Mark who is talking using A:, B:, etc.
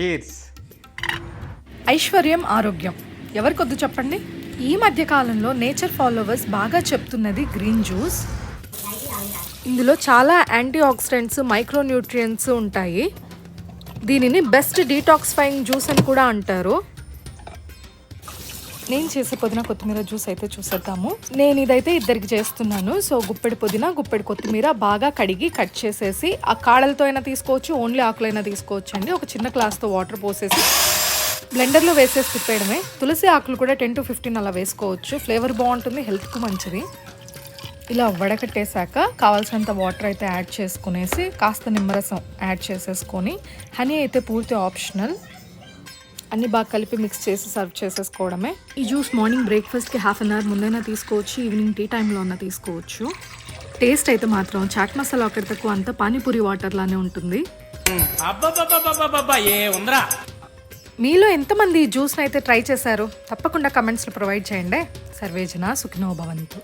A: Cheers
B: ఐశ్వర్యం ఆరోగ్యం. ఎవరికొద్దు చెప్పండి? ఈ మధ్య కాలంలో నేచర్ ఫాలోవర్స్ బాగా చెప్తున్నది గ్రీన్ జ్యూస్. ఇందులో చాలా యాంటీ ఆక్సిడెంట్స్ మైక్రోన్యూట్రియంట్స్ ఉంటాయి. దీనిని బెస్ట్ డీటాక్సిఫైయింగ్ జ్యూస్ అని కూడా అంటారు. నేను చేసే పుదీనా కొత్తిమీర జ్యూస్ అయితే చూసేద్దాము. నేను ఇదైతే ఇద్దరికి చేస్తున్నాను. సో గుప్పెడి పుదీనా గుప్పెడి కొత్తిమీర బాగా కడిగి కట్ చేసేసి ఆ కాడలతో అయినా తీసుకోవచ్చు ఓన్లీ ఆకులైనా తీసుకోవచ్చు అండి. ఒక చిన్న గ్లాస్తో వాటర్ పోసేసి బ్లెండర్లో వేసేసి తిప్పేయడమే. తులసి ఆకులు కూడా టెన్ టు ఫిఫ్టీన్ అలా వేసుకోవచ్చు. ఫ్లేవర్ బాగుంటుంది హెల్త్కు మంచిది. ఇలా వడకట్టేశాక కావాల్సినంత వాటర్ అయితే యాడ్ చేసుకునేసి కాస్త నిమ్మరసం యాడ్ చేసేసుకొని హనీ అయితే పూర్తి ఆప్షనల్. అన్ని బాగా కలిపి మిక్స్ చేసి సర్వ్ చేసేసుకోవడమే. ఈ జ్యూస్ మార్నింగ్ బ్రేక్ఫాస్ట్కి హాఫ్ అన్ అవర్ ముందైనా తీసుకోవచ్చు ఈవినింగ్ టీ టైంలో అన్నా తీసుకోవచ్చు. టేస్ట్ అయితే మాత్రం చాట్ మసాలా ఒకటి తక్కువ అంతా పానీపూరి వాటర్ లానే ఉంటుంది. మీలో ఎంతమంది ఈ జ్యూస్ని అయితే ట్రై చేశారు? తప్పకుండా కమెంట్స్లో ప్రొవైడ్ చేయండి. సర్వేజన సుఖినో భవంతు.